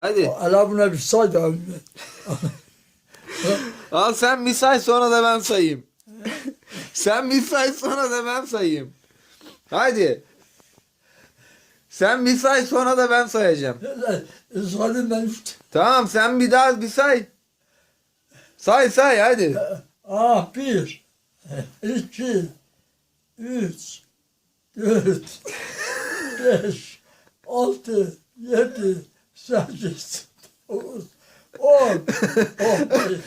Hadi. Ala buna bir say da. Al sen bir say sonra da ben sayayım. sen bir say sonra da ben sayayım. Hadi. Sen bir say sonra da ben sayacağım. Zalim ben Tamam sen bir daha bir say. Say say hadi. Ah bir, iki, üç, dört, beş, altı, yedi, sekiz, dokuz, on, on bir,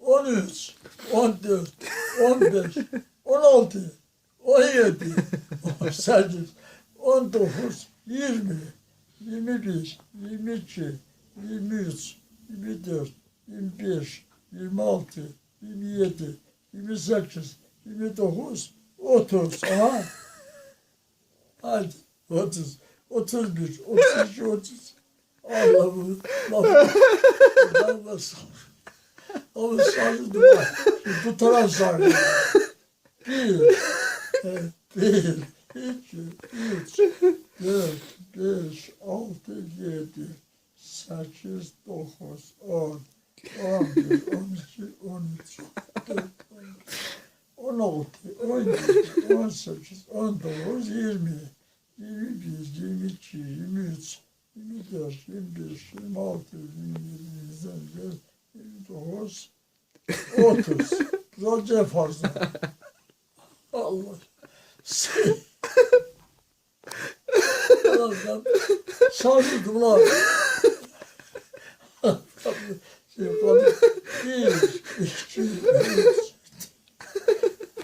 on üç, on dört, on beş, on altı, on yedi, on sekiz, on dokuz, yirmi, yirmi bir, yirmi iki, yirmi üç, yirmi dört, yirmi beş, yirmi altı, yirmi yedi, yirmi sekiz, yirmi dokuz, otuz. Aha. Hadi otuz, otuz bir, otuz iki, otuz. Allah'ım, lafı, lafı sağ. Ama bak. Şimdi Bu taraf sarıldı. Bir, e, bir, iki, üç, dört, beş, altı, yedi, sekiz, dokuz, on, on bir, on iki, on üç, on altı, on yedi, on sekiz, on dokuz, yirmi, yirmi bir, yirmi iki, yirmi üç, yirmi dört, yirmi beş, yirmi altı, yirmi yedi, yirmi sekiz, yirmi dokuz, otuz. Roca fazla. Allah. Allah'ım. Sarıldım lan. Şey yapalım. Bir, iki, üç,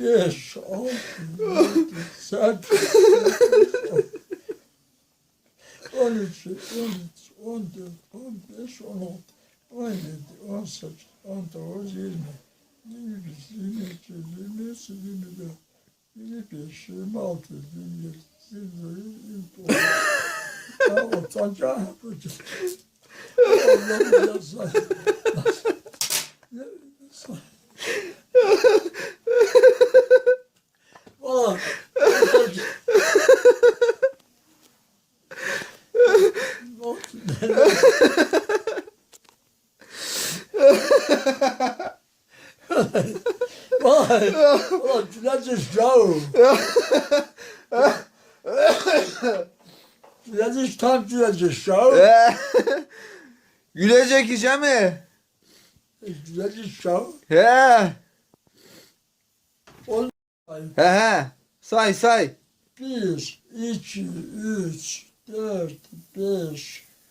beş, altı, yedi, sekiz, dokuz, on üç, on üç, on dört, on beş, on altı, on yedi, on sekiz, on dokuz, yirmi, yirmi bir, yirmi iki, yirmi üç, yirmi dört, yirmi beş, yirmi altı, yirmi yedi, yirmi sekiz, yirmi dokuz. Ya utanacağım yapacağım. Allah'ım ya say. Ya say. Valla. Oldu? Vay. Valla Tülerce şahu. Tülerce tam Tülerce şahu. Gülecek işe mi? Tülerce şahu. He. On He he. Say say. Bir, iki, üç, dört, beş,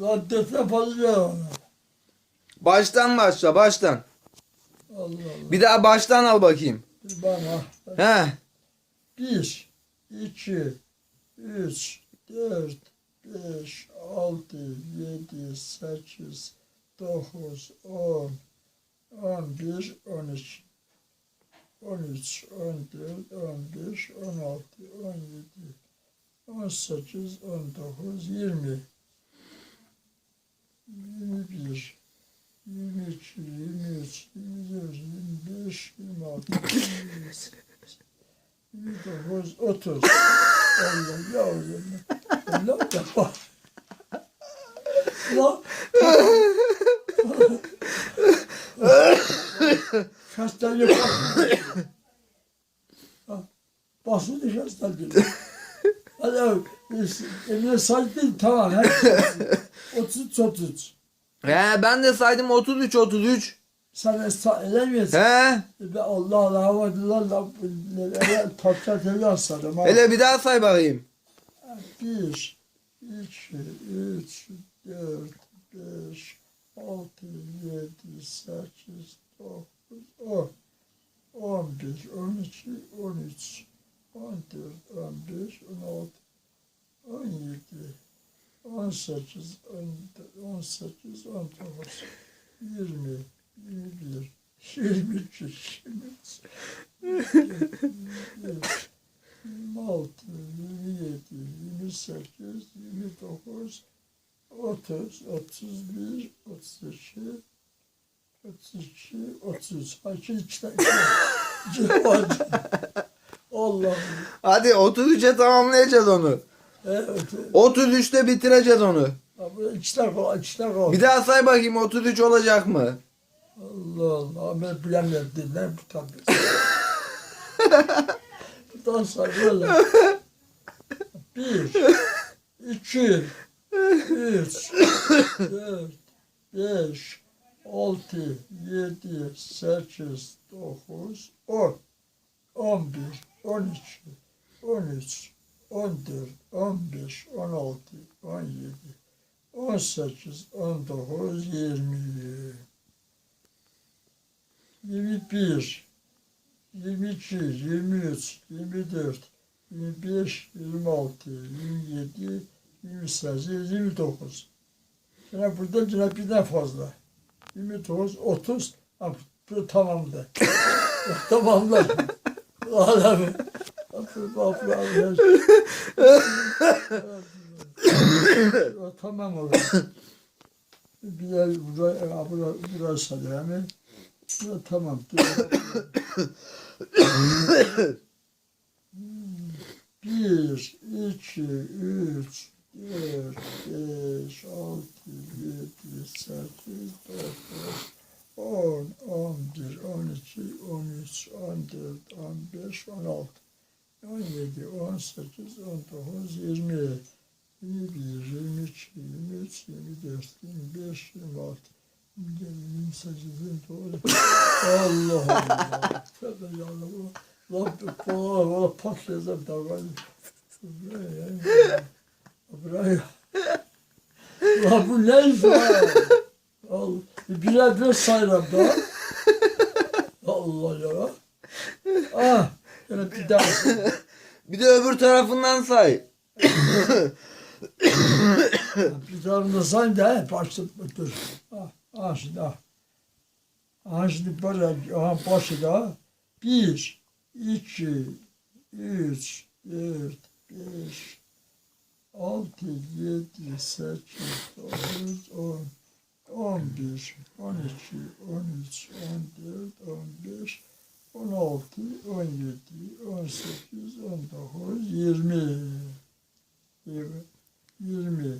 Raddete fazla onu. Baştan başla baştan. Allah Allah. Bir daha baştan al bakayım. Bana. He. Bir, iki, üç, dört, beş, altı, yedi, sekiz, dokuz, on, on bir, on iki. 13, 14, 15, 16, 17, 18, 19, 20, 21, 22, 23, 24, 25, 26, 27, yirmi beş, yirmi altı, yirmi yedi, 29, 30. Allah ya Allah. La. Şastayı bak. Basın şastayı. Hadi. Emine saydın tamam. Her 33 33. He ben de saydım 33 33. Sen esa edemiyorsun. He. Be Allah Allah Allah Allah Allah tatlı tezgah sarım. ha. Hele bir daha say bakayım. Bir, iki, üç, dört, beş, altı, yedi, sekiz, dokuz, on. On bir, on iki, on üç, on dört, on beş, on altı, 17, 18, 18, 19, 20, 21, 22, 23, 24, 26, 27, 28, 29, 30, 31, 32, 32, 30. Ha iki iki tane. iki var. Allah'ım. Hadi 33'e tamamlayacağız onu. Evet. 33'te bitireceğiz onu. İki tane iki tane. Bir daha say bakayım 33 olacak mı? Allah Allah. Ben bilemiyorum. Dinler bu tabii. Buradan say böyle. Bir, iki, üç, dört, beş, altı, yedi, sekiz, dokuz, on, on bir, on iki, on üç, on dört, on beş, on altı, on yedi, on sekiz, on dokuz, yirmi. 21, 22, 23, 24, 25, 26, 27, 28, 29. Yine burada yine birden fazla. 29, 30, ha, bu tamamdı. tamamlar. Alemi. tamam. Bir de buraya, buraya, buraya sarıyor hemen. Ya, tamam. Bir, iki, üç, dört, beş, altı, yedi, sekiz, dokuz, 17, 18, 19, 20, 21, 22, 23, 24, 25, 26, 28, 29, Allah Allah. Tövbe yarabbim. Rabbim bana, bana pak yazar davranı. Buraya. Ya bu neyse. Allah. Bire bir sayram da. Allah ya. Ah. Yani bir daha. Bir de öbür tarafından say. Bir da say da hep açtım. Dur. Ah. Ah şimdi ah. Ah şimdi böyle aha başı da bir, iki, üç, dört, beş, altı, yedi, sekiz, dokuz, on, on bir, on iki, on üç, on dört, on beş, on altı, on yedi, on sekiz, on dokuz, yirmi. Yirmi. Yirmi.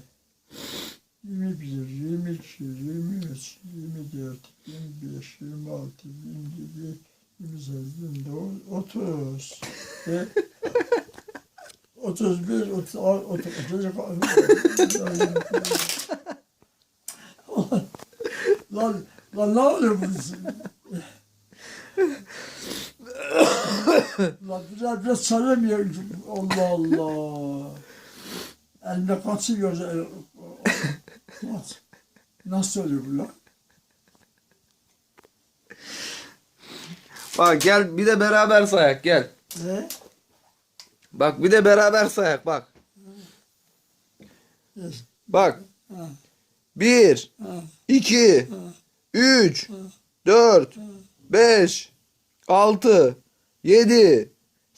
21, 22, 23, 24, 25, 26, 27, 28, 29, 30. Ve 31, 30, 30, 30, Lan, lan ne oluyor bu? Biraz biraz sarılmıyor. Allah Allah. Elime kaçıyor. Nasıl? Nasıl oluyor bu lan? Bak gel bir de beraber sayak gel. Ne? Bak bir de beraber sayak bak. Yes. Bak. Ha, 1, ha, 2, ha, 3, ha, 4, ha. 5, 6, 7,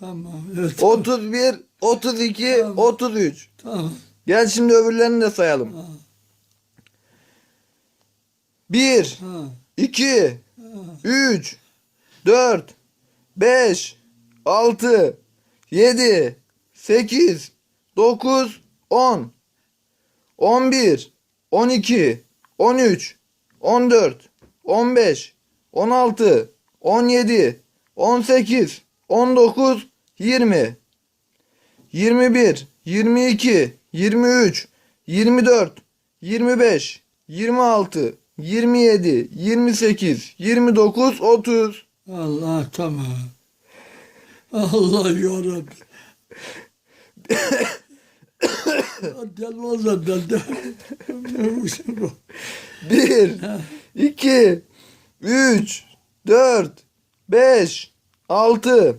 Tamam. Evet. 31, 32, Tamam. 33. Tamam. Gel şimdi öbürlerini de sayalım. Ha, 1, ha, 2, ha. 3, 4, 5, 6, 7, 8, 9, 10, 11, 12, 13, 14, 15, 16, 17, 18, 19, 20, 21, 22, 23, 24, 25, 26, 27, 28, 29, 30. Allah tamam. Allah yarabbim. Gelmez de bende. Ne bu şey bu? 1, 2, 3, 4, 5, 6,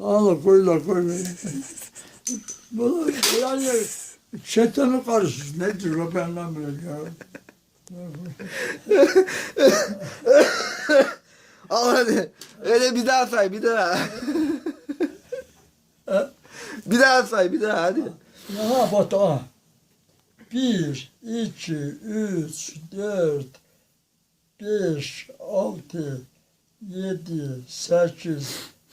Allah koyla koyla. Bu yani şeytanı karışır. Nedir o ben anlamıyorum ya. Al hadi. Öyle bir daha say bir daha. bir daha say bir daha hadi. Ya bak ha. Bir, iki, üç, dört, beş, altı, yedi, sekiz,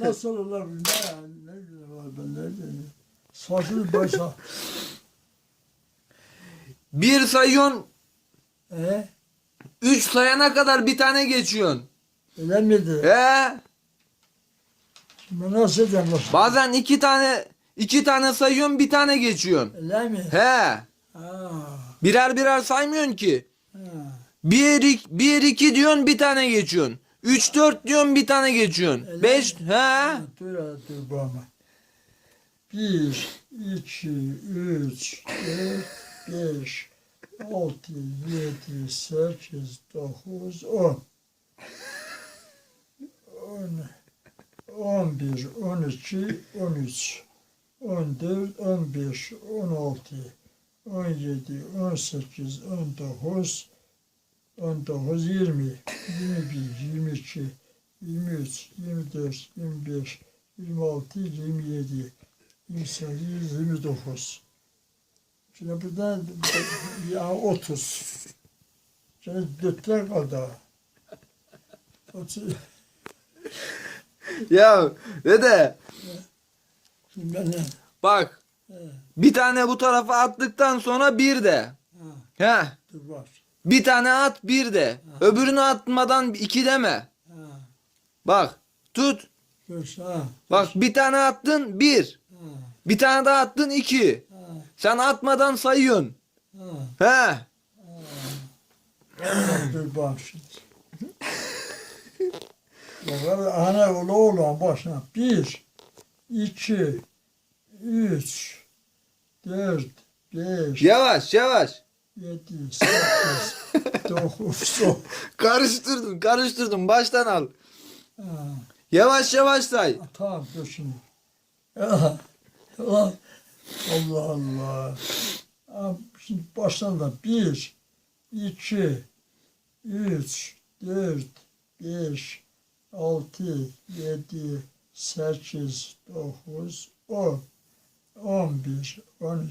Nasıl olabilir? Ne, ne bileyim abi ben ne diyeyim. Saçlı başa. Bir sayıyorsun. Ee, Üç sayana kadar bir tane geçiyorsun. öyle miydi? He? Şimdi nasıl diyeyim? Bazen iki tane iki tane sayıyorsun bir tane geçiyorsun. Öyle mi? He. Ha, Birer birer saymıyorsun ki. Bir, bir iki diyorsun bir tane geçiyorsun. Üç dört diyorsun bir tane geçiyorsun. Öyle Beş mi? Ha, Dur dur bana. Bir, iki, üç, dört, beş, altı, yedi, sekiz, dokuz, on. On, on bir, on iki, on üç, on dört, on beş, on altı, on yedi, on sekiz, on dokuz, on dokuz, yirmi, yirmi bir, yirmi iki, 23, 24, 25, 26, 27, 28, 29. Şimdi buradan ya 30. Şimdi dörtler kaldı. 30. Ya dede Şimdi ben ne? bak He, bir tane bu tarafa attıktan sonra bir de. ha, He. dur var. Bir tane at bir de. Öbürünü atmadan iki deme. Ha, Bak tut. dur, ha, Bak bir tane attın bir. ha, Bir tane daha attın iki. ha, Sen atmadan sayıyorsun. ha. He. Dur bak şimdi. Ana oğlu oğlan başına. Bir, iki, üç, dört, beş, Yavaş yavaş. Yedi, sekiz, dokuz, on. Karıştırdın karıştırdın baştan al. Ha, Yavaş yavaş say. Tamam dur şimdi. Ya, Allah Allah. Ha, Şimdi baştan da bir, iki, üç, dört, beş, altı, yedi, sekiz, dokuz, on, on bir, on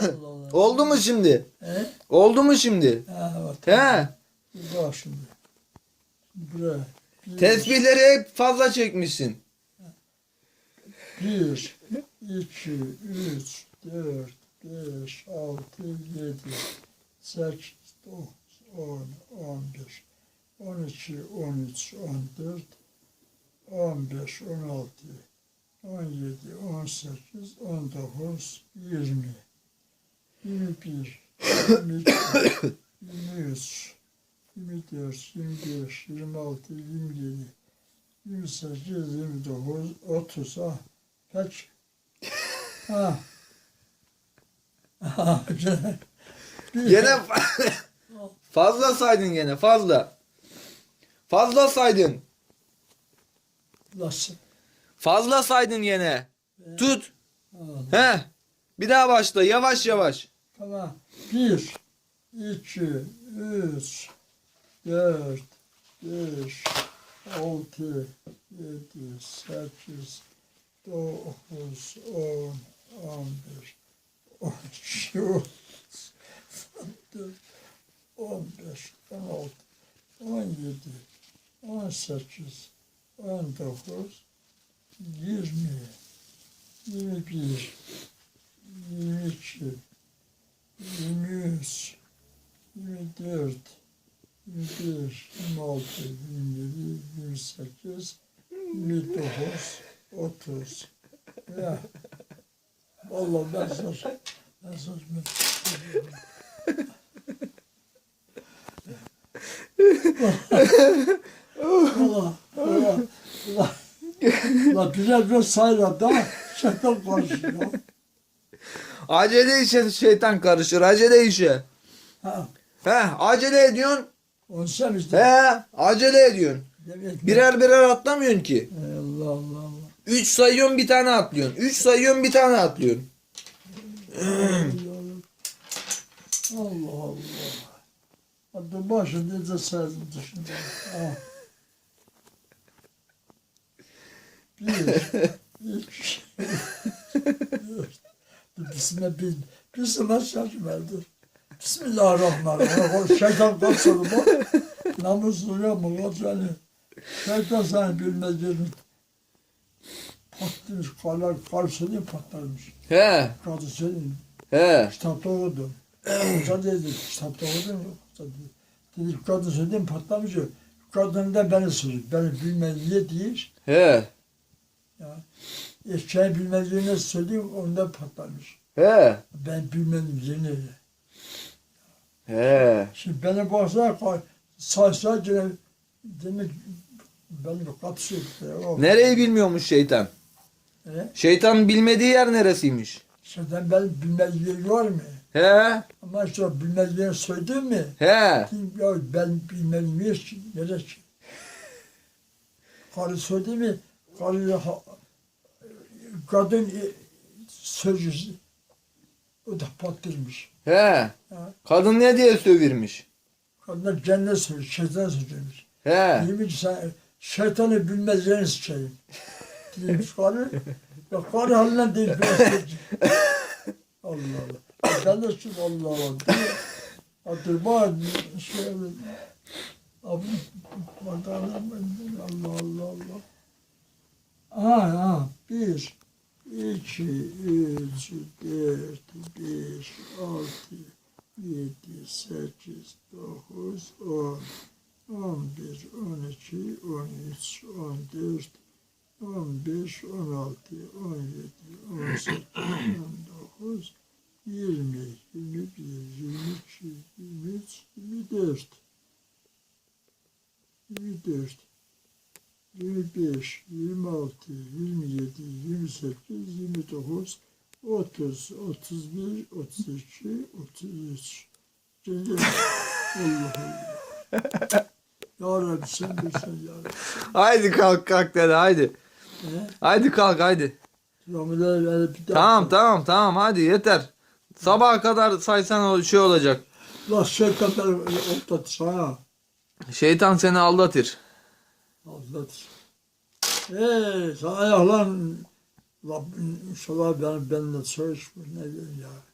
Allah Allah. Oldu mu şimdi? He? Oldu mu şimdi? Ha, bak, He. Bak şimdi. Buraya. Bir, Tesbihleri hep fazla çekmişsin. bir, iki, üç, dört, beş, altı, yedi, sekiz, dokuz, on, on bir, on iki, on üç, on dört, on beş, on altı, on yedi, on sekiz, on dokuz, yirmi, yirmi bir, yirmi iki, yirmi üç, yirmi dört, yirmi beş, yirmi altı, yirmi yedi, yirmi sekiz, yirmi dokuz, otuz, ha, kaç? Ha. Gene. Bir- Gene fazla saydın gene fazla. Fazla saydın. Nasıl? Fazla saydın gene. Tut. Ha, He. Bir daha başla yavaş yavaş. Tamam. Bir, iki, üç, dört, beş, altı, yedi, sekiz, dokuz, on, on bir, on iki, on dört, on beş, on altı, on yedi, on sekiz, on dokuz, yirmi, yirmi bir, yirmi iki, 23, 24, 25, 26, 27, 28, 29, 30. Ya. Vallahi ben söz, ben söz Valla, valla, valla. La güzel bir sayla da şeytan konuşuyor. Acele işe şeytan karışır. Acele işe. Ha, He acele ediyorsun. sen işte. He acele ediyorsun. Demek Birer birer atlamıyorsun ki. Allah Allah Allah. Üç sayıyorsun bir tane atlıyorsun. Üç sayıyorsun bir tane atlıyorsun. Allah Allah. Hadi başı nece sevdim dışında. Ah. Bir. Bismillah, bir, Bismillah şaşmadı. Bismillahirrahmanirrahim. Şeytan kaçırdı bu. Namuslu ya mı yani. Şeytan seni bilmediğini patlamış, kalır, karşılığı patlamış. He Kadı senin he. kitapta okudum. Hoca dedi, kitapta okudum. Dedi. Kadın söyledim patlamış. Kadın da beni soruyor. Beni bilmediği değil. He Ya. Eşeği bilmediğini söyleyeyim, onda patlamış. he. Ben bilmediğini. He. Şimdi beni baksa saysa gene demek beni kapsıyor. O, Nereyi bilmiyormuş şeytan? E, Şeytan bilmediği yer neresiymiş? Şeyden ben bilmediği var mı? He Ama işte bilmediğini söyledim mi? he. Kim ya ben bilmem neresi, neresi. Karı söyledi mi? Karı kadın e, sözü o da pattırmış. He. Ha. Kadın ne diye sövirmiş? Kadınlar cennet sözü, şeytan sözüymüş. He. Demiş sen şeytanı bilmezlerini sıçayım. Demiş karı, ya karı haline değil. Allah Allah. Ben de şu Allah Allah. Hatırma şöyle. Abi Allah Allah Allah. Ha ha bir, iki, üç, dört, beş, altı, yedi, sekiz, dokuz, on, on bir, on iki, on üç, on dört, on beş, on altı, on yedi, on sekiz, on dokuz, yirmi, yirmi bir, yirmi iki, yirmi üç, yirmi dört. 24, 25, 26, 27, 28, 29, 30, 31, 32, 33. Geliyor. Allah Allah. Ya Rabbi sen bilsen ya Rabbi. Haydi kalk kalk dedi haydi. He? Haydi kalk haydi. Bir daha. Tamam tamam tamam hadi yeter. Sabaha kadar saysan o şey olacak. La şeytan beni ortadı sana. Şeytan seni aldatır. Eee sen ayaklan. La inşallah ben benimle çalışmış ne diyeyim ya.